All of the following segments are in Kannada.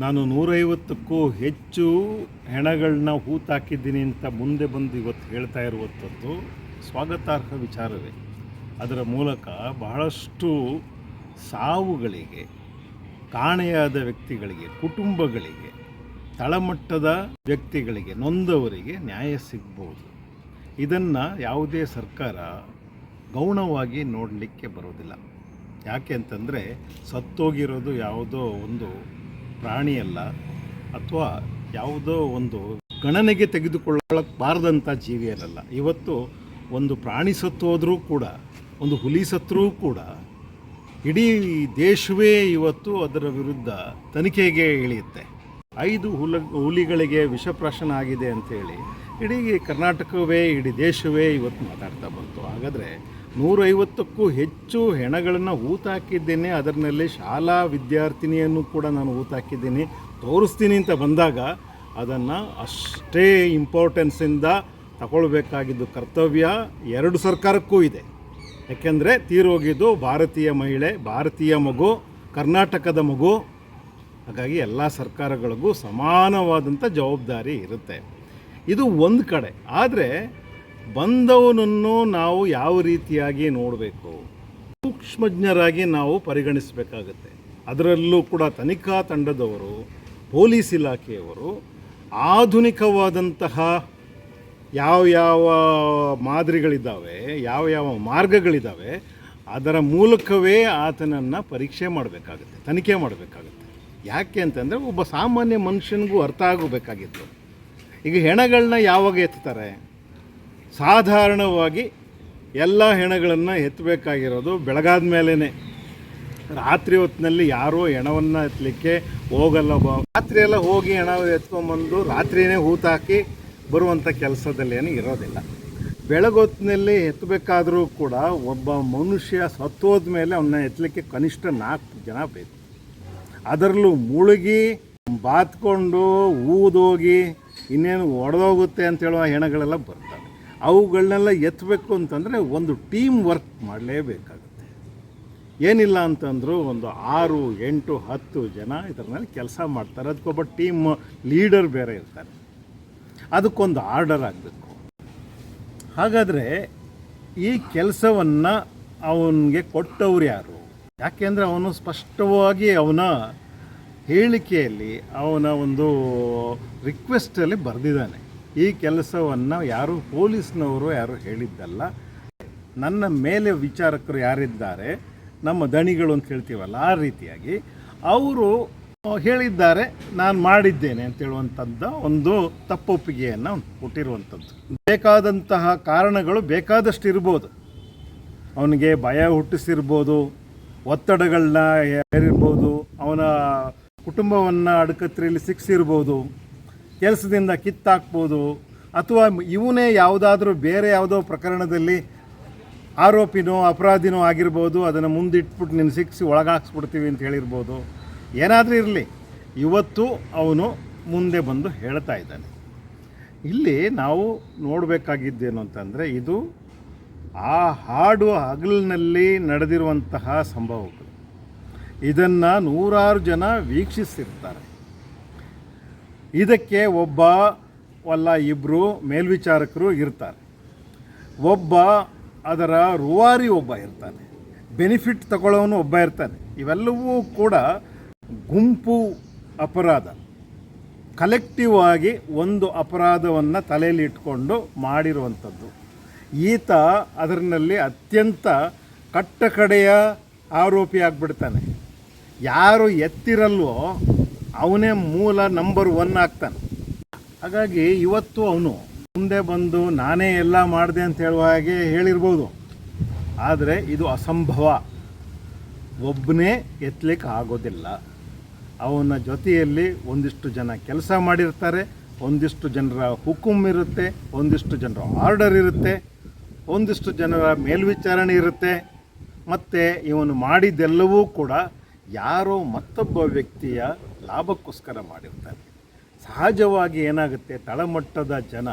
ನಾನು ನೂರೈವತ್ತಕ್ಕೂ ಹೆಚ್ಚು ಹೆಣಗಳನ್ನ ಹೂತಾಕಿದ್ದೀನಿ ಅಂತ ಮುಂದೆ ಬಂದು ಇವತ್ತು ಹೇಳ್ತಾ ಇರುವಂಥದ್ದು ಸ್ವಾಗತಾರ್ಹ ವಿಚಾರವೇ. ಅದರ ಮೂಲಕ ಬಹಳಷ್ಟು ಸಾವುಗಳಿಗೆ, ಕಾಣೆಯಾದ ವ್ಯಕ್ತಿಗಳಿಗೆ, ಕುಟುಂಬಗಳಿಗೆ, ತಳಮಟ್ಟದ ವ್ಯಕ್ತಿಗಳಿಗೆ ನೊಂದವರಿಗೆ ನ್ಯಾಯ ಸಿಗ್ಬೋದು. ಇದನ್ನು ಯಾವುದೇ ಸರ್ಕಾರ ಗೌಣವಾಗಿ ನೋಡಲಿಕ್ಕೆ ಬರೋದಿಲ್ಲ. ಯಾಕೆ ಅಂತಂದರೆ ಸತ್ತೋಗಿರೋದು ಯಾವುದೋ ಒಂದು ಪ್ರಾಣಿಯಲ್ಲ ಅಥವಾ ಯಾವುದೋ ಒಂದು ಗಣನೆಗೆ ತೆಗೆದುಕೊಳ್ಳಬಾರ್ದಂಥ ಜೀವಿಯಲ್ಲ ಇವತ್ತು ಒಂದು ಪ್ರಾಣಿ ಸತ್ತು ಕೂಡ, ಒಂದು ಹುಲಿ ಸತ್ತರೂ ಕೂಡ ಇಡೀ ದೇಶವೇ ಇವತ್ತು ಅದರ ವಿರುದ್ಧ ತನಿಖೆಗೆ ಇಳಿಯುತ್ತೆ. ಐದು ಹುಲ, ಹುಲಿಗಳಿಗೆ ವಿಷಪ್ರಾಶನ ಆಗಿದೆ ಅಂತೇಳಿ ಇಡೀ ಕರ್ನಾಟಕವೇ, ಇಡೀ ದೇಶವೇ ಇವತ್ತು ಮಾತಾಡ್ತಾ ಬಂತು. ಹಾಗಾದರೆ ನೂರೈವತ್ತಕ್ಕೂ ಹೆಚ್ಚು ಹೆಣಗಳನ್ನು ಹೂತಾಕಿದ್ದೇನೆ ಅದರಲ್ಲಿ ಶಾಲಾ ವಿದ್ಯಾರ್ಥಿನಿಯನ್ನು ಕೂಡ ನಾನು ಹೂತಾಕಿದ್ದೀನಿ ತೋರಿಸ್ತೀನಿ ಅಂತ ಬಂದಾಗ ಅದನ್ನು ಅಷ್ಟೇ ಇಂಪಾರ್ಟೆನ್ಸಿಂದ ತಗೊಳ್ಬೇಕಾಗಿದ್ದು ಕರ್ತವ್ಯ ಎರಡು ಸರ್ಕಾರಕ್ಕೂ ಇದೆ. ಯಾಕೆಂದರೆ ತೀರೋಗಿದ್ದು ಭಾರತೀಯ ಮಹಿಳೆ, ಭಾರತೀಯ ಮಗು, ಕರ್ನಾಟಕದ ಮಗು. ಹಾಗಾಗಿ ಎಲ್ಲ ಸರ್ಕಾರಗಳಿಗೂ ಸಮಾನವಾದಂಥ ಜವಾಬ್ದಾರಿ ಇರುತ್ತೆ. ಇದು ಒಂದು ಕಡೆ. ಆದರೆ ಬಂದವನನ್ನು ನಾವು ಯಾವ ರೀತಿಯಾಗಿ ನೋಡಬೇಕು? ಸೂಕ್ಷ್ಮಜ್ಞರಾಗಿ ನಾವು ಪರಿಗಣಿಸಬೇಕಾಗತ್ತೆ. ಅದರಲ್ಲೂ ಕೂಡ ತನಿಖಾ ತಂಡದವರು, ಪೊಲೀಸ್ ಇಲಾಖೆಯವರು ಆಧುನಿಕವಾದಂತಹ ಯಾವ ಯಾವ ಮಾದರಿಗಳಿದ್ದಾವೆ, ಯಾವ ಯಾವ ಮಾರ್ಗಗಳಿದ್ದಾವೆ, ಅದರ ಮೂಲಕವೇ ಆತನನ್ನು ಪರೀಕ್ಷೆ ಮಾಡಬೇಕಾಗುತ್ತೆ, ತನಿಖೆ ಮಾಡಬೇಕಾಗುತ್ತೆ. ಯಾಕೆ ಅಂತಂದರೆ ಒಬ್ಬ ಸಾಮಾನ್ಯ ಮನುಷ್ಯನಿಗೂ ಅರ್ಥ ಆಗಬೇಕಾಗಿತ್ತು. ಈಗ ಹೆಣಗಳನ್ನ ಯಾವಾಗ ಎತ್ತಾರೆ? ಸಾಧಾರಣವಾಗಿ ಎಲ್ಲ ಹೆಣಗಳನ್ನು ಎತ್ತಬೇಕಾಗಿರೋದು ಬೆಳಗಾದ ಮೇಲೇ ರಾತ್ರಿ ಹೊತ್ತಿನಲ್ಲಿ ಯಾರೂ ಹೆಣವನ್ನು ಎತ್ತಲಿಕ್ಕೆ ಹೋಗಲ್ಲ ರಾತ್ರಿ ಎಲ್ಲ ಹೋಗಿ ಹೆಣ ಎತ್ಕೊಂಬಂದು ರಾತ್ರಿಯೇ ಹೂತಾಕಿ ಬರುವಂಥ ಕೆಲಸದಲ್ಲಿ ಏನು ಇರೋದಿಲ್ಲ. ಬೆಳಗೊತ್ತಿನಲ್ಲಿ ಎತ್ತಬೇಕಾದರೂ ಕೂಡ ಒಬ್ಬ ಮನುಷ್ಯ ಸತ್ತೋದ ಮೇಲೆ ಅವನ್ನ ಎತ್ತಲಿಕ್ಕೆ ಕನಿಷ್ಠ ನಾಲ್ಕು ಜನ ಬೇಕು. ಅದರಲ್ಲೂ ಮುಳುಗಿ, ಬಾತ್ಕೊಂಡು, ಊದೋಗಿ ಇನ್ನೇನು ಒಡೆದೋಗುತ್ತೆ ಅಂತ ಹೇಳುವ ಹೆಣಗಳೆಲ್ಲ ಬರ್ತವೆ. ಅವುಗಳನ್ನೆಲ್ಲ ಎತ್ತಬೇಕು ಅಂತಂದರೆ ಒಂದು ಟೀಮ್ ವರ್ಕ್ ಮಾಡಲೇಬೇಕಾಗುತ್ತೆ. ಏನಿಲ್ಲ ಅಂತಂದರೂ ಒಂದು ಆರು, ಎಂಟು, ಹತ್ತು ಜನ ಇದರಲ್ಲಿ ಕೆಲಸ ಮಾಡ್ತಾರೆ. ಅದಕ್ಕೊಬ್ಬ ಟೀಮ್ ಲೀಡರ್ ಬೇರೆ ಇರ್ತಾರೆ. ಅದಕ್ಕೊಂದು ಆರ್ಡರ್ ಆಗಬೇಕು. ಹಾಗಾದರೆ ಈ ಕೆಲಸವನ್ನು ಅವನಿಗೆ ಕೊಟ್ಟವ್ರು ಯಾರು? ಯಾಕೆಂದರೆ ಅವನು ಸ್ಪಷ್ಟವಾಗಿ ಅವನ ಹೇಳಿಕೆಯಲ್ಲಿ, ಅವನ ಒಂದು ರಿಕ್ವೆಸ್ಟಲ್ಲಿ ಬರೆದಿದ್ದಾನೆ. ಈ ಕೆಲಸವನ್ನು ಯಾರು ಪೊಲೀಸ್ನವರು ಯಾರು ಹೇಳಿದ್ದಲ್ಲ, ನನ್ನ ಮೇಲೆ ವಿಚಾರಕರು ಯಾರಿದ್ದಾರೆ, ನಮ್ಮ ದಣಿಗಳು ಅಂತ ಹೇಳ್ತೀವಲ್ಲ ಆ ರೀತಿಯಾಗಿ ಅವರು ಹೇಳಿದ್ದಾರೆ, ನಾನು ಮಾಡಿದ್ದೇನೆ ಅಂತ ಹೇಳುವಂಥದ್ದು ಒಂದು ತಪ್ಪೊಪ್ಪಿಗೆಯನ್ನು ಕೊಟ್ಟಿರುವಂಥದ್ದು ಬೇಕಾದಂತಹ ಕಾರಣಗಳು ಬೇಕಾದಷ್ಟು ಇರ್ಬೋದು ಅವನಿಗೆ ಭಯ ಹುಟ್ಟಿಸಿರ್ಬೋದು ಒತ್ತಡಗಳನ್ನ ಹೇರಿರ್ಬೋದು ಅವನ ಕುಟುಂಬವನ್ನು ಅಡಕತ್ರಿಯಲ್ಲಿ ಸಿಕ್ಸಿರ್ಬೋದು. ಕೆಲಸದಿಂದ ಕಿತ್ತಾಕ್ಬೋದು ಅಥವಾ ಇವನೇ ಯಾವುದಾದ್ರೂ ಬೇರೆ ಯಾವುದೋ ಪ್ರಕರಣದಲ್ಲಿ ಆರೋಪಿನೋ ಅಪರಾಧಿನೋ ಆಗಿರ್ಬೋದು, ಅದನ್ನು ಮುಂದಿಟ್ಬಿಟ್ಟು ನಿನ್ನ ಸಿಕ್ಕಿಸಿ ಒಳಗಾಕ್ಸ್ಬಿಡ್ತೀವಿ ಅಂತ ಹೇಳಿರ್ಬೋದು. ಏನಾದರೂ ಇರಲಿ. ಇವತ್ತು ಅವನು ಮುಂದೆ ಬಂದು ಹೇಳ್ತಾ ಇದ್ದಾನೆ. ಇಲ್ಲಿ ನಾವು ನೋಡಬೇಕಾಗಿದ್ದೇನು ಅಂತಂದರೆ, ಇದು ಆ ಹಾಡು ಹಗಲಿನಲ್ಲಿ ನಡೆದಿರುವಂತಹ ಸಂಭವಗಳು. ಇದನ್ನು ನೂರಾರು ಜನ ವೀಕ್ಷಿಸಿರ್ತಾರೆ. ಇದಕ್ಕೆ ಒಬ್ಬ ಅಲ್ಲ ಇಬ್ಬರು ಮೇಲ್ವಿಚಾರಕರು ಇರ್ತಾರೆ. ಒಬ್ಬ ಅದರ ರೂವಾರಿ ಒಬ್ಬ ಇರ್ತಾನೆ. ಬೆನಿಫಿಟ್ ತಗೊಳ್ಳೋನು ಒಬ್ಬ ಇರ್ತಾನೆ. ಇವೆಲ್ಲವೂ ಕೂಡ ಗುಂಪು ಅಪರಾಧ. ಕಲೆಕ್ಟಿವ್ ಆಗಿ ಒಂದು ಅಪರಾಧವನ್ನು ತಲೆಯಲ್ಲಿ ಇಟ್ಕೊಂಡು ಮಾಡಿರುವಂಥದ್ದು. ಈತ ಅದರಲ್ಲಿ ಅತ್ಯಂತ ಕಟ್ಟಕಡೆಯ ಆರೋಪಿ ಆಗಿಬಿಡ್ತಾನೆ ಯಾರು ಎತ್ತಿರಲ್ವೋ ಅವನೇ ಮೂಲ ನಂಬರ್ ಒನ್ ಆಗ್ತಾನೆ. ಹಾಗಾಗಿ ಇವತ್ತು ಅವನು ಮುಂದೆ ಬಂದು ನಾನೇ ಎಲ್ಲ ಮಾಡಿದೆ ಅಂತ ಹೇಳುವ ಹಾಗೆ ಹೇಳಿರ್ಬೋದು. ಆದರೆ ಇದು ಅಸಂಭವ. ಒಬ್ಬನೇ ಎತ್ತಲಿಕ್ಕೆ ಆಗೋದಿಲ್ಲ. ಅವನ ಜೊತೆಯಲ್ಲಿ ಒಂದಿಷ್ಟು ಜನ ಕೆಲಸ ಮಾಡಿರ್ತಾರೆ, ಒಂದಿಷ್ಟು ಜನರ ಹುಕುಂ ಇರುತ್ತೆ, ಒಂದಿಷ್ಟು ಜನರ ಆರ್ಡರ್ ಇರುತ್ತೆ, ಒಂದಿಷ್ಟು ಜನರ ಮೇಲ್ವಿಚಾರಣೆ ಇರುತ್ತೆ. ಮತ್ತು ಇವನು ಮಾಡಿದೆಲ್ಲವೂ ಕೂಡ ಯಾರೋ ಮತ್ತೊಬ್ಬ ವ್ಯಕ್ತಿಯ ಲಾಭಕ್ಕೋಸ್ಕರ ಮಾಡಿರ್ತಾರೆ. ಸಹಜವಾಗಿ ಏನಾಗುತ್ತೆ? ತಳಮಟ್ಟದ ಜನ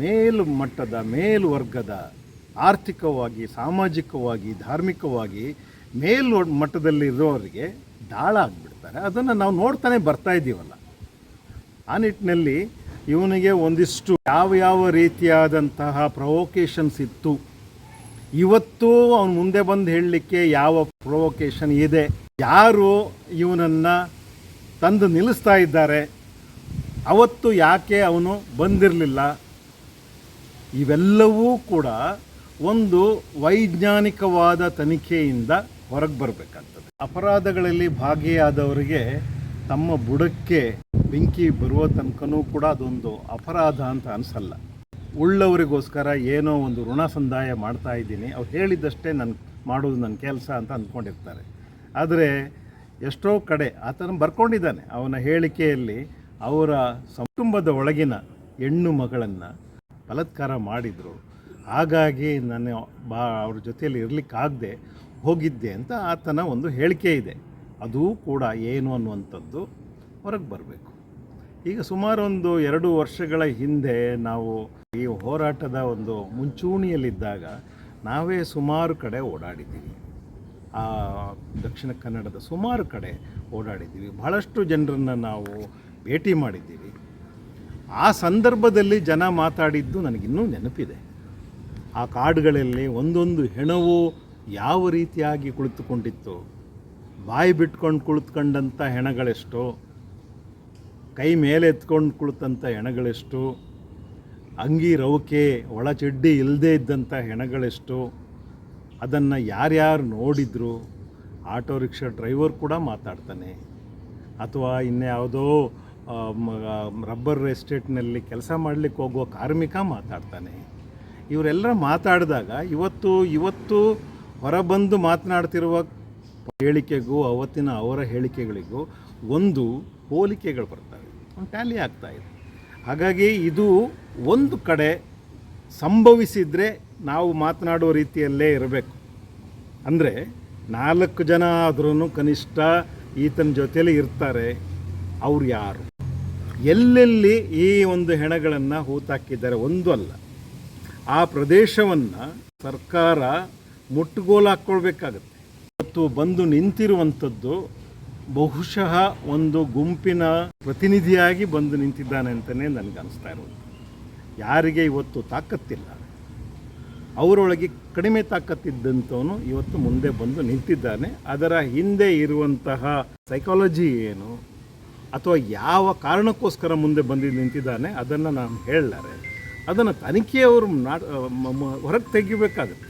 ಮೇಲು ಮಟ್ಟದ ಮೇಲ್ವರ್ಗದ, ಆರ್ಥಿಕವಾಗಿ, ಸಾಮಾಜಿಕವಾಗಿ, ಧಾರ್ಮಿಕವಾಗಿ ಮೇಲು ಮಟ್ಟದಲ್ಲಿರೋರಿಗೆ ದಾಳ ಆಗಿಬಿಡ್ತಾರೆ. ಅದನ್ನು ನಾವು ನೋಡ್ತಾನೆ ಬರ್ತಾ ಇದ್ದೀವಲ್ಲ. ಆ ನಿಟ್ಟಿನಲ್ಲಿ ಇವನಿಗೆ ಒಂದಿಷ್ಟು ಯಾವ ಯಾವ ರೀತಿಯಾದಂತಹ ಪ್ರವೋಕೇಶನ್ಸ್ ಇತ್ತು. ಇವತ್ತು ಅವನು ಮುಂದೆ ಬಂದು ಹೇಳಲಿಕ್ಕೆ ಯಾವ ಪ್ರೊವೊಕೇಶನ್ ಇದೆ? ಯಾರು ಇವನನ್ನು ತಂದು ನಿಲ್ಲಿಸ್ತಾ ಇದ್ದಾರೆ. ಅವತ್ತು ಯಾಕೆ ಅವನು ಬಂದಿರಲಿಲ್ಲ? ಇವೆಲ್ಲವೂ ಕೂಡ ಒಂದು ವೈಜ್ಞಾನಿಕವಾದ ತನಿಖೆಯಿಂದ ಹೊರಗೆ ಬರಬೇಕಾಗ್ತದೆ. ಅಪರಾಧಗಳಲ್ಲಿ ಭಾಗಿಯಾದವರಿಗೆ ತಮ್ಮ ಬುಡಕ್ಕೆ ಬೆಂಕಿ ಬರುವ ತನಕನೂ ಕೂಡ ಅದೊಂದು ಅಪರಾಧ ಅಂತ ಅನಿಸಲ್ಲ. ಉಳ್ಳವರಿಗೋಸ್ಕರ ಏನೋ ಒಂದು ಋಣ ಸಂದಾಯ ಮಾಡ್ತಾ ಇದ್ದೀನಿ. ಅವ್ರು ಹೇಳಿದ್ದಷ್ಟೇ ನನ್ನ ಮಾಡೋದು ನನ್ನ ಕೆಲಸ ಅಂತ ಅಂದ್ಕೊಂಡಿರ್ತಾರೆ. ಆದರೆ ಎಷ್ಟೋ ಕಡೆ ಆತನ ಬರ್ಕೊಂಡಿದ್ದಾನೆ. ಅವನ ಹೇಳಿಕೆಯಲ್ಲಿ ಅವರ ಕುಟುಂಬದ ಒಳಗಿನ ಹೆಣ್ಣು ಮಗಳನ್ನು ಬಲತ್ಕಾರ ಮಾಡಿದರು. ಹಾಗಾಗಿ ನಾನು ಬಾ, ಅವ್ರ ಜೊತೆಯಲ್ಲಿ ಇರಲಿಕ್ಕಾಗದೆ ಹೋಗಿದ್ದೆ ಅಂತ ಆತನ ಒಂದು ಹೇಳಿಕೆ ಇದೆ. ಅದೂ ಕೂಡ ಏನು ಅನ್ನುವಂಥದ್ದು ಹೊರಗೆ ಬರಬೇಕು. ಈಗ ಸುಮಾರು ಒಂದು ಎರಡು ವರ್ಷಗಳ ಹಿಂದೆ ನಾವು ಈ ಹೋರಾಟದ ಒಂದು ಮುಂಚೂಣಿಯಲ್ಲಿದ್ದಾಗ ನಾವೇ ಸುಮಾರು ಕಡೆ ಓಡಾಡಿದ್ದೀವಿ. ದಕ್ಷಿಣ ಕನ್ನಡದ ಸುಮಾರು ಕಡೆ ಓಡಾಡಿದ್ದೀವಿ. ಬಹಳಷ್ಟು ಜನರನ್ನು ನಾವು ಭೇಟಿ ಮಾಡಿದ್ದೀವಿ. ಆ ಸಂದರ್ಭದಲ್ಲಿ ಜನ ಮಾತಾಡಿದ್ದು ನನಗಿನ್ನೂ ನೆನಪಿದೆ. ಆ ಕಾಡುಗಳಲ್ಲಿ ಒಂದೊಂದು ಹೆಣವು ಯಾವ ರೀತಿಯಾಗಿ ಕುಳಿತುಕೊಂಡಿತ್ತು? ಬಾಯಿ ಬಿಟ್ಕೊಂಡು ಕುಳಿತುಕೊಂಡಂಥ ಹೆಣಗಳೆಷ್ಟು? ಕೈ ಮೇಲೆ ಎತ್ಕೊಂಡು ಕುಳಿತಂಥ ಹೆಣಗಳೆಷ್ಟು? ಅಂಗಿ ರೌಕೆ ಒಳಚಡ್ಡಿ ಇಲ್ಲದೇ ಇದ್ದಂಥ ಹೆಣಗಳೆಷ್ಟು? ಅದನ್ನು ಯಾರ್ಯಾರು ನೋಡಿದ್ರು, ಆಟೋ ರಿಕ್ಷಾ ಡ್ರೈವರ್ ಕೂಡ ಮಾತಾಡ್ತಾನೆ. ಅಥವಾ ಇನ್ಯಾವುದೋ ರಬ್ಬರ್ ಎಸ್ಟೇಟ್ನಲ್ಲಿ ಕೆಲಸ ಮಾಡಲಿಕ್ಕೆ ಹೋಗುವ ಕಾರ್ಮಿಕ ಮಾತಾಡ್ತಾನೆ. ಇವರೆಲ್ಲರ ಮಾತಾಡಿದಾಗ ಇವತ್ತು ಇವತ್ತು ಹೊರಬಂದು ಮಾತನಾಡ್ತಿರುವ ಹೇಳಿಕೆಗೂ, ಅವತ್ತಿನ ಅವರ ಹೇಳಿಕೆಗಳಿಗೂ ಒಂದು ಹೋಲಿಕೆಗಳು ಬರ್ತವೆ. ಒಂದು ಟ್ಯಾಲಿ ಆಗ್ತಾ ಇದೆ. ಹಾಗಾಗಿ ಇದು ಒಂದು ಕಡೆ ಸಂಭವಿಸಿದರೆ ನಾವು ಮಾತನಾಡುವ ರೀತಿಯಲ್ಲೇ ಇರಬೇಕು. ಅಂದರೆ ನಾಲ್ಕು ಜನ ಆದ್ರೂ ಕನಿಷ್ಠ ಈತನ ಜೊತೆಯಲ್ಲಿ ಇರ್ತಾರೆ. ಅವ್ರು ಯಾರು? ಎಲ್ಲೆಲ್ಲಿ ಈ ಒಂದು ಹೆಣಗಳನ್ನು ಹೂತಾಕಿದ್ದಾರೆ ಒಂದು ಅಲ್ಲ. ಆ ಪ್ರದೇಶವನ್ನು ಸರ್ಕಾರ ಮುಟ್ಟುಗೋಲು ಹಾಕ್ಕೊಳ್ಬೇಕಾಗತ್ತೆ ಇವತ್ತು ಬಂದು ನಿಂತಿರುವಂಥದ್ದು ಬಹುಶಃ ಒಂದು ಗುಂಪಿನ ಪ್ರತಿನಿಧಿಯಾಗಿ ಬಂದು ನಿಂತಿದ್ದಾನೆ ಅಂತಲೇ ನನಗೆ ಅನಿಸ್ತಾ ಇರೋದು ಯಾರಿಗೆ ಇವತ್ತು ತಾಕತ್ತಿಲ್ಲ. ಅವರೊಳಗೆ ಕಡಿಮೆ ತಾಕತ್ತಿದ್ದಂಥವನು ಇವತ್ತು ಮುಂದೆ ಬಂದು ನಿಂತಿದ್ದಾನೆ. ಅದರ ಹಿಂದೆ ಇರುವಂತಹ ಸೈಕಾಲಜಿ ಏನು ಅಥವಾ ಯಾವ ಕಾರಣಕ್ಕೋಸ್ಕರ ಮುಂದೆ ಬಂದು ನಿಂತಿದ್ದಾನೆ ಅದನ್ನು ನಾನು ಹೇಳಲಾರೆ. ಅದನ್ನು ತನಿಖೆಯವರು ನಾ ಹೊರಗೆ ತೆಗಿಬೇಕಾಗತ್ತೆ.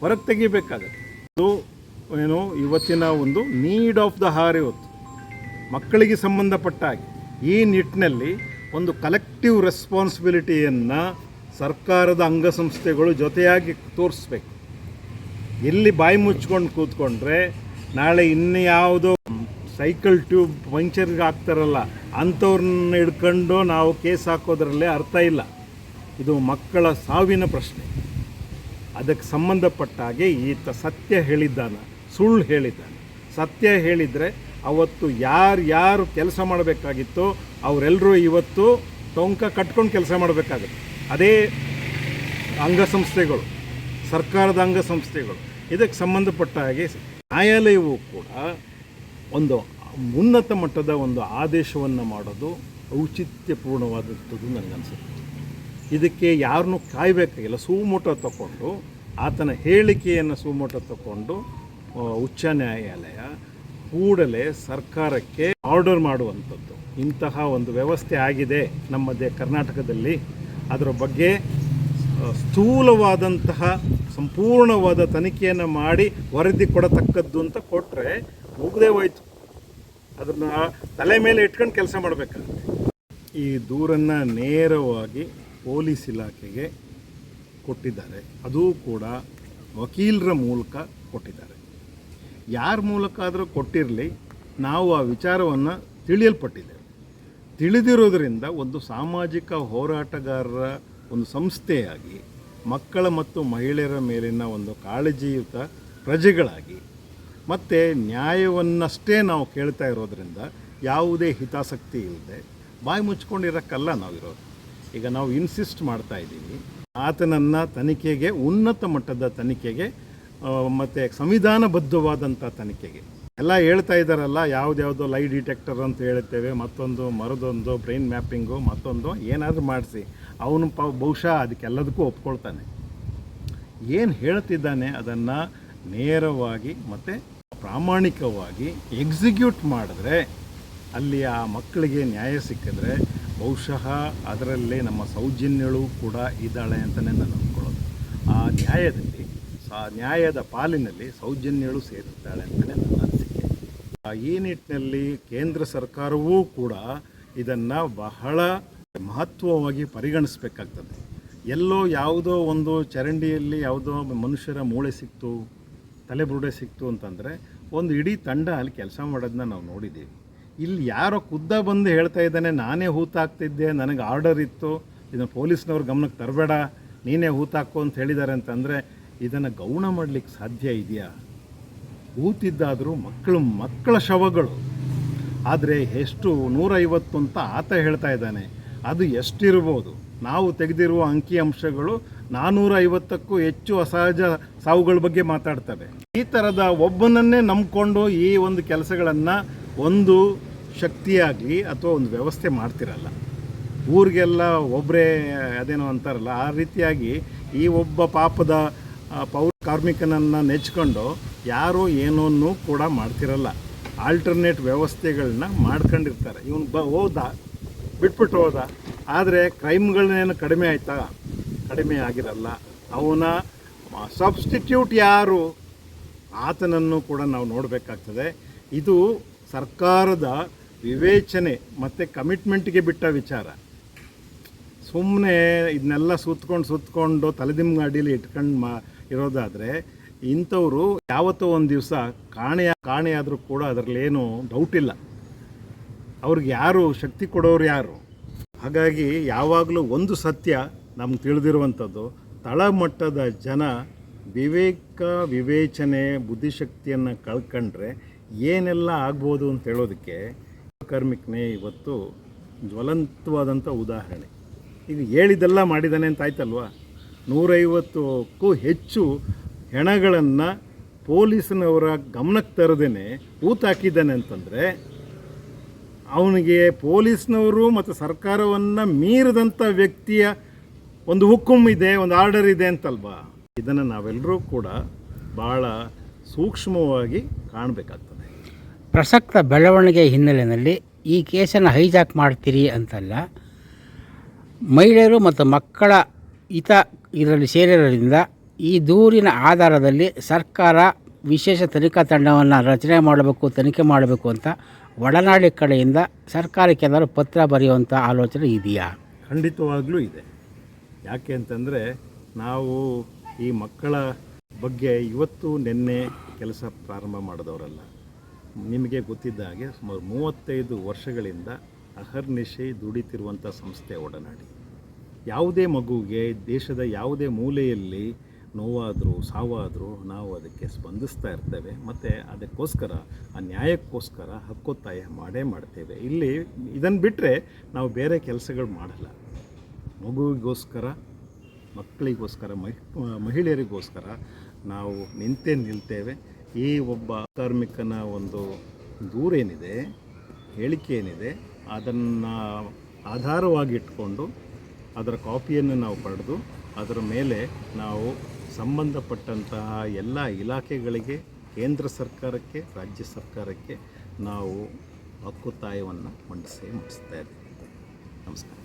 ಹೊರಗೆ ತೆಗಿಬೇಕಾಗತ್ತೆ. ಅದು ಏನು ಇವತ್ತಿನ ಒಂದು ನೀಡ್ ಆಫ್ ದ ಹಾರ್ ಇವತ್ತು. ಮಕ್ಕಳಿಗೆ ಸಂಬಂಧಪಟ್ಟ ಹಾಗೆ ಈ ನಿಟ್ಟಿನಲ್ಲಿ ಒಂದು ಕಲೆಕ್ಟಿವ್ ರೆಸ್ಪಾನ್ಸಿಬಿಲಿಟಿಯನ್ನು ಸರ್ಕಾರದ ಅಂಗಸಂಸ್ಥೆಗಳು ಜೊತೆಯಾಗಿ ತೋರಿಸ್ಬೇಕು. ಎಲ್ಲಿ ಬಾಯಿ ಮುಚ್ಕೊಂಡು ಕೂತ್ಕೊಂಡ್ರೆ ನಾಳೆ ಇನ್ಯಾವುದೋ ಸೈಕಲ್ ಟ್ಯೂಬ್ ಪಂಕ್ಚರ್ಗೆ ಹಾಕ್ತಾರಲ್ಲ, ಅಂಥವ್ರನ್ನ ಹಿಡ್ಕೊಂಡು ನಾವು ಕೇಸ್ ಹಾಕೋದ್ರಲ್ಲೇ ಅರ್ಥ ಇಲ್ಲ. ಇದು ಮಕ್ಕಳ ಸಾವಿನ ಪ್ರಶ್ನೆ. ಅದಕ್ಕೆ ಸಂಬಂಧಪಟ್ಟ ಹಾಗೆ ಈತ ಸತ್ಯ ಹೇಳಿದ್ದಾನೆ, ಸುಳ್ಳು ಹೇಳಿದ್ದಾನೆ. ಸತ್ಯ ಹೇಳಿದರೆ ಅವತ್ತು ಯಾರು ಯಾರು ಕೆಲಸ ಮಾಡಬೇಕಾಗಿತ್ತೋ ಅವರೆಲ್ಲರೂ ಇವತ್ತು ಟೊಂಕ ಕಟ್ಕೊಂಡು ಕೆಲಸ ಮಾಡಬೇಕಾಗುತ್ತೆ. ಅದೇ ಅಂಗಸಂಸ್ಥೆಗಳು, ಸರ್ಕಾರದ ಅಂಗಸಂಸ್ಥೆಗಳು. ಇದಕ್ಕೆ ಸಂಬಂಧಪಟ್ಟ ಹಾಗೆ ನ್ಯಾಯಾಲಯವು ಕೂಡ ಒಂದು ಉನ್ನತ ಮಟ್ಟದ ಒಂದು ಆದೇಶವನ್ನು ಮಾಡೋದು ಔಚಿತ್ಯಪೂರ್ಣವಾದಂಥದ್ದು ನನಗನ್ಸುತ್ತೆ ಇದಕ್ಕೆ ಯಾರನ್ನೂ ಕಾಯಬೇಕಾಗಿಲ್ಲ. ಸುಮೋಟ ತಗೊಂಡು ಆತನ ಹೇಳಿಕೆಯನ್ನು ಸುಮೋಟ ತಗೊಂಡು ಉಚ್ಚ ನ್ಯಾಯಾಲಯ ಕೂಡಲೇ ಸರ್ಕಾರಕ್ಕೆ ಆರ್ಡರ್ ಮಾಡುವಂಥದ್ದು. ಇಂತಹ ಒಂದು ವ್ಯವಸ್ಥೆ ಆಗಿದೆ ನಮ್ಮ ದೇ, ಕರ್ನಾಟಕದಲ್ಲಿ. ಅದರ ಬಗ್ಗೆ ಸ್ಥೂಲವಾದಂತಹ ಸಂಪೂರ್ಣವಾದ ತನಿಖೆಯನ್ನು ಮಾಡಿ ವರದಿ ಕೊಡತಕ್ಕದ್ದು ಅಂತ ಕೊಟ್ಟರೆ ಹೋಗದೇ ಹೋಯ್ತು. ಅದನ್ನ ತಲೆ ಮೇಲೆ ಇಟ್ಕೊಂಡು ಕೆಲಸ ಮಾಡಬೇಕಾಗುತ್ತೆ. ಈ ದೂರನ್ನು ನೇರವಾಗಿ ಪೊಲೀಸ್ ಇಲಾಖೆಗೆ ಕೊಟ್ಟಿದ್ದಾರೆ. ಅದೂ ಕೂಡ ವಕೀಲರ ಮೂಲಕ ಕೊಟ್ಟಿದ್ದಾರೆ. ಯಾರ ಮೂಲಕ ಆದರೂ ಕೊಟ್ಟಿರಲಿ, ನಾವು ಆ ವಿಚಾರವನ್ನು ತಿಳಿಯಲ್ಪಟ್ಟಿದ್ದೇವೆ. ತಿಳಿದಿರೋದರಿಂದ ಒಂದು ಸಾಮಾಜಿಕ ಹೋರಾಟಗಾರರ ಒಂದು ಸಂಸ್ಥೆಯಾಗಿ, ಮಕ್ಕಳ ಮತ್ತು ಮಹಿಳೆಯರ ಮೇಲಿನ ಒಂದು ಕಾಳಜಿಯುತ ಪ್ರಜೆಗಳಾಗಿ, ಮತ್ತು ನ್ಯಾಯವನ್ನಷ್ಟೇ ನಾವು ಕೇಳ್ತಾ ಇರೋದರಿಂದ ಯಾವುದೇ ಹಿತಾಸಕ್ತಿ ಇಲ್ಲದೆ ಬಾಯಿ ಮುಚ್ಕೊಂಡಿರೋಕ್ಕಲ್ಲ ನಾವಿರೋದು. ಈಗ ನಾವು ಇನ್ಸಿಸ್ಟ್ ಮಾಡ್ತಾ ಇದ್ದೀವಿ, ಆತನನ್ನು ತನಿಖೆಗೆ, ಉನ್ನತ ಮಟ್ಟದ ತನಿಖೆಗೆ ಮತ್ತು ಸಂವಿಧಾನಬದ್ಧವಾದಂಥ ತನಿಖೆಗೆ. ಎಲ್ಲ ಹೇಳ್ತಾ ಇದ್ದಾರಲ್ಲ, ಯಾವ್ದ್ಯಾವುದೋ ಲೈ ಡಿಟೆಕ್ಟರ್ ಅಂತ ಹೇಳ್ತೇವೆ, ಮತ್ತೊಂದು ಮರದೊಂದು ಬ್ರೈನ್ ಮ್ಯಾಪಿಂಗು ಮತ್ತೊಂದು ಏನಾದರೂ ಮಾಡಿಸಿ. ಅವನು ಪ, ಬಹುಶಃ ಅದಕ್ಕೆಲ್ಲದಕ್ಕೂ ಒಪ್ಕೊಳ್ತಾನೆ. ಏನು ಹೇಳ್ತಿದ್ದಾನೆ ಅದನ್ನು ನೇರವಾಗಿ ಮತ್ತು ಪ್ರಾಮಾಣಿಕವಾಗಿ ಎಕ್ಸಿಕ್ಯೂಟ್ ಮಾಡಿದ್ರೆ, ಅಲ್ಲಿ ಆ ಮಕ್ಕಳಿಗೆ ನ್ಯಾಯ ಸಿಕ್ಕಿದ್ರೆ, ಬಹುಶಃ ಅದರಲ್ಲೇ ನಮ್ಮ ಸೌಜನ್ಯಳು ಕೂಡ ಇದ್ದಾಳೆ ಅಂತಲೇ ನಾನು ಅಂದ್ಕೊಳ್ಳೋದು. ಆ ನ್ಯಾಯದಲ್ಲಿ, ಆ ನ್ಯಾಯದ ಪಾಲಿನಲ್ಲಿ ಸೌಜನ್ಯಳು ಸೇರಿರ್ತಾಳೆ ಅಂತಲೇ ಆ ಈ ನಿಟ್ಟಿನಲ್ಲಿ ಕೇಂದ್ರ ಸರ್ಕಾರವೂ ಕೂಡ ಇದನ್ನು ಬಹಳ ಮಹತ್ವವಾಗಿ ಪರಿಗಣಿಸಬೇಕಾಗ್ತದೆ. ಎಲ್ಲೋ ಯಾವುದೋ ಒಂದು ಚರಂಡಿಯಲ್ಲಿ ಯಾವುದೋ ಮನುಷ್ಯರ ಮೂಳೆ ಸಿಕ್ತು ತಲೆಬುರುಡೆ ಸಿಕ್ತು ಅಂತಂದರೆ ಒಂದು ಇಡೀ ತಂಡ ಅಲ್ಲಿ ಕೆಲಸ ಮಾಡೋದನ್ನ ನಾವು ನೋಡಿದ್ದೀವಿ. ಇಲ್ಲಿ ಯಾರೋ ಖುದ್ದ ಬಂದು ಹೇಳ್ತಾ ಇದ್ದಾನೆ, ನಾನೇ ಹೂತಾಕ್ತಿದ್ದೆ ನನಗೆ ಆರ್ಡರ್ ಇತ್ತು, ಇದನ್ನು ಪೊಲೀಸ್ನವ್ರ ಗಮನಕ್ಕೆ ತರಬೇಡ, ನೀನೇ ಹೂತಾಕು ಅಂತ ಹೇಳಿದ್ದಾರೆ ಅಂತಂದರೆ ಇದನ್ನು ಗೌಣ ಮಾಡಲಿಕ್ಕೆ ಸಾಧ್ಯ ಇದೆಯಾ? ಹೂತಿದ್ದಾದರೂ ಮಕ್ಕಳು ಮಕ್ಕಳ ಶವಗಳು. ಆದರೆ ಎಷ್ಟು ನೂರೈವತ್ತು ಅಂತ ಆತ ಹೇಳ್ತಾ ಇದ್ದಾನೆ, ಅದು ಎಷ್ಟಿರ್ಬೋದು? ನಾವು ತೆಗೆದಿರುವ ಅಂಕಿ ಅಂಶಗಳು ನಾನ್ನೂರ ಐವತ್ತಕ್ಕೂ ಹೆಚ್ಚು ಅಸಹಜ ಸಾವುಗಳ ಬಗ್ಗೆ ಮಾತಾಡ್ತವೆ. ಈ ಥರದ ಒಬ್ಬನನ್ನೇ ನಂಬಿಕೊಂಡು ಈ ಒಂದು ಕೆಲಸಗಳನ್ನು ಒಂದು ಶಕ್ತಿಯಾಗಲಿ ಅಥವಾ ಒಂದು ವ್ಯವಸ್ಥೆ ಮಾಡ್ತಿರಲ್ಲ. ಊರಿಗೆಲ್ಲ ಒಬ್ಬರೇ ಅದೇನೋ ಅಂತಾರಲ್ಲ, ಆ ರೀತಿಯಾಗಿ ಈ ಒಬ್ಬ ಪಾಪದ ಪೌರ ಕಾರ್ಮಿಕನನ್ನು ನೆಚ್ಕೊಂಡು ಯಾರೂ ಏನನ್ನೂ ಕೂಡ ಮಾಡ್ತಿರಲ್ಲ. ಆಲ್ಟರ್ನೇಟ್ ವ್ಯವಸ್ಥೆಗಳನ್ನ ಮಾಡ್ಕೊಂಡಿರ್ತಾರೆ. ಇವನು ಬ ಹೋದ, ಬಿಟ್ಬಿಟ್ಟು ಹೋದ. ಆದರೆ ಕ್ರೈಮ್ಗಳನ್ನೇನು ಕಡಿಮೆ ಆಯ್ತಾ? ಕಡಿಮೆ ಆಗಿರಲ್ಲ. ಅವನ ಸಬ್ಸ್ಟಿಟ್ಯೂಟ್ ಯಾರು? ಆತನನ್ನು ಕೂಡ ನಾವು ನೋಡಬೇಕಾಗ್ತದೆ. ಇದು ಸರ್ಕಾರದ ವಿವೇಚನೆ ಮತ್ತು ಕಮಿಟ್ಮೆಂಟ್ಗೆ ಬಿಟ್ಟ ವಿಚಾರ. ಸುಮ್ಮನೆ ಇದನ್ನೆಲ್ಲ ಸುತ್ಕೊಂಡು ಸುತ್ಕೊಂಡು ತಲೆದಿಮ್ಮ ಅಡಿಯಲ್ಲಿ ಇಟ್ಕೊಂಡು ಮಾ ಇರೋದಾದರೆ ಇಂಥವರು ಯಾವತ್ತೋ ಒಂದು ದಿವಸ ಕಾಣೆಯ ಕಾಣೆಯಾದರೂ ಕೂಡ ಅದರಲ್ಲೇನು ಡೌಟ್ ಇಲ್ಲ. ಅವ್ರಿಗೆ ಯಾರು ಶಕ್ತಿ ಕೊಡೋರು ಯಾರು? ಹಾಗಾಗಿ ಯಾವಾಗಲೂ ಒಂದು ಸತ್ಯ ನಮ್ಗೆ ತಿಳಿದಿರುವಂಥದ್ದು, ತಳಮಟ್ಟದ ಜನ ವಿವೇಕ ವಿವೇಚನೆ, ಬುದ್ಧಿಶಕ್ತಿಯನ್ನು ಕಳ್ಕೊಂಡ್ರೆ ಏನೆಲ್ಲ ಆಗ್ಬೋದು ಅಂತ ಹೇಳೋದಕ್ಕೆ ಕಾರ್ಮಿಕನೇ ಇವತ್ತು ಜ್ವಲಂತವಾದಂಥ ಉದಾಹರಣೆ. ಈಗ ಹೇಳಿದ್ದೆಲ್ಲ ಮಾಡಿದ್ದಾನೆ ಅಂತ ಆಯ್ತಲ್ವಾ? ನೂರೈವತ್ತಕ್ಕೂ ಹೆಚ್ಚು ಹೆಣಗಳನ್ನು ಪೊಲೀಸ್ನವರ ಗಮನಕ್ಕೆ ತರದೇ ಊತಾಕಿದ್ದಾನೆ ಅಂತಂದರೆ, ಅವನಿಗೆ ಪೊಲೀಸ್ನವರು ಮತ್ತು ಸರ್ಕಾರವನ್ನು ಮೀರಿದಂಥ ವ್ಯಕ್ತಿಯ ಒಂದು ಹುಕ್ಕುಮ್ ಇದೆ, ಒಂದು ಆರ್ಡರ್ ಇದೆ ಅಂತಲ್ವಾ? ಇದನ್ನು ನಾವೆಲ್ಲರೂ ಕೂಡ ಭಾಳ ಸೂಕ್ಷ್ಮವಾಗಿ ಕಾಣಬೇಕಾಗ್ತದೆ. ಪ್ರಸಕ್ತ ಬೆಳವಣಿಗೆ ಹಿನ್ನೆಲೆಯಲ್ಲಿ ಈ ಕೇಸನ್ನು ಹೈಜಾಕ್ ಮಾಡ್ತೀರಿ ಅಂತಲ್ಲ, ಮಹಿಳೆಯರು ಮತ್ತು ಮಕ್ಕಳ ಹಿತ ಇದರಲ್ಲಿ ಸೇರಿರೋದ್ರಿಂದ ಈ ದೂರಿನ ಆಧಾರದಲ್ಲಿ ಸರ್ಕಾರ ವಿಶೇಷ ತನಿಖಾ ತಂಡವನ್ನು ರಚನೆ ಮಾಡಬೇಕು, ತನಿಖೆ ಮಾಡಬೇಕು ಅಂತ ಒಡನಾಡಿ ಕಡೆಯಿಂದ ಸರ್ಕಾರಕ್ಕೆ ಏನಾದರೂ ಪತ್ರ ಬರೆಯುವಂಥ ಆಲೋಚನೆ ಇದೆಯಾ? ಖಂಡಿತವಾಗಲೂ ಇದೆ. ಯಾಕೆ ಅಂತಂದರೆ ನಾವು ಈ ಮಕ್ಕಳ ಬಗ್ಗೆ ಇವತ್ತು ನಿನ್ನೆ ಕೆಲಸ ಪ್ರಾರಂಭ ಮಾಡಿದವರಲ್ಲ. ನಿಮಗೆ ಗೊತ್ತಿದ್ದ ಹಾಗೆ ಸುಮಾರು ಮೂವತ್ತೈದು ವರ್ಷಗಳಿಂದ ಅಹರ್ನಿಶೆ ದುಡಿತಿರುವಂಥ ಸಂಸ್ಥೆ ಒಡನಾಡಿ. ಯಾವುದೇ ಮಗುವಿಗೆ ದೇಶದ ಯಾವುದೇ ಮೂಲೆಯಲ್ಲಿ ನೋವಾದರೂ, ಸಾವಾದರೂ ನಾವು ಅದಕ್ಕೆ ಸ್ಪಂದಿಸ್ತಾ ಇರ್ತೇವೆ. ಮತ್ತು ಅದಕ್ಕೋಸ್ಕರ ಆ ನ್ಯಾಯಕ್ಕೋಸ್ಕರ ಹಕ್ಕೊತ್ತಾಯ ಮಾಡೇ ಮಾಡ್ತೇವೆ. ಇಲ್ಲಿ ಇದನ್ನು ಬಿಟ್ಟರೆ ನಾವು ಬೇರೆ ಕೆಲಸಗಳು ಮಾಡಲ್ಲ. ಮಗುವಿಗೋಸ್ಕರ, ಮಕ್ಕಳಿಗೋಸ್ಕರ, ಮಹಿ, ಮಹಿಳೆಯರಿಗೋಸ್ಕರ ನಾವು ನಿಂತೇ ನಿಲ್ತೇವೆ. ಈ ಒಬ್ಬ ಕಾರ್ಮಿಕನ ಒಂದು ದೂರೇನಿದೆ ಹೇಳಿಕೆ ಏನಿದೆ ಅದನ್ನು ಆಧಾರವಾಗಿಟ್ಕೊಂಡು ಅದರ ಕಾಪಿಯನ್ನು ನಾವು ಪಡೆದು ಅದರ ಮೇಲೆ ನಾವು ಸಂಬಂಧಪಟ್ಟಂತಹ ಎಲ್ಲ ಇಲಾಖೆಗಳಿಗೆ, ಕೇಂದ್ರ ಸರ್ಕಾರಕ್ಕೆ, ರಾಜ್ಯ ಸರ್ಕಾರಕ್ಕೆ ನಾವು ಹಕ್ಕುತ್ತಾಯವನ್ನು ಮಂಡಿಸಿ ಮಂಡಿಸ್ತಾ ಇದ್ದೀವಿ. ನಮಸ್ಕಾರ.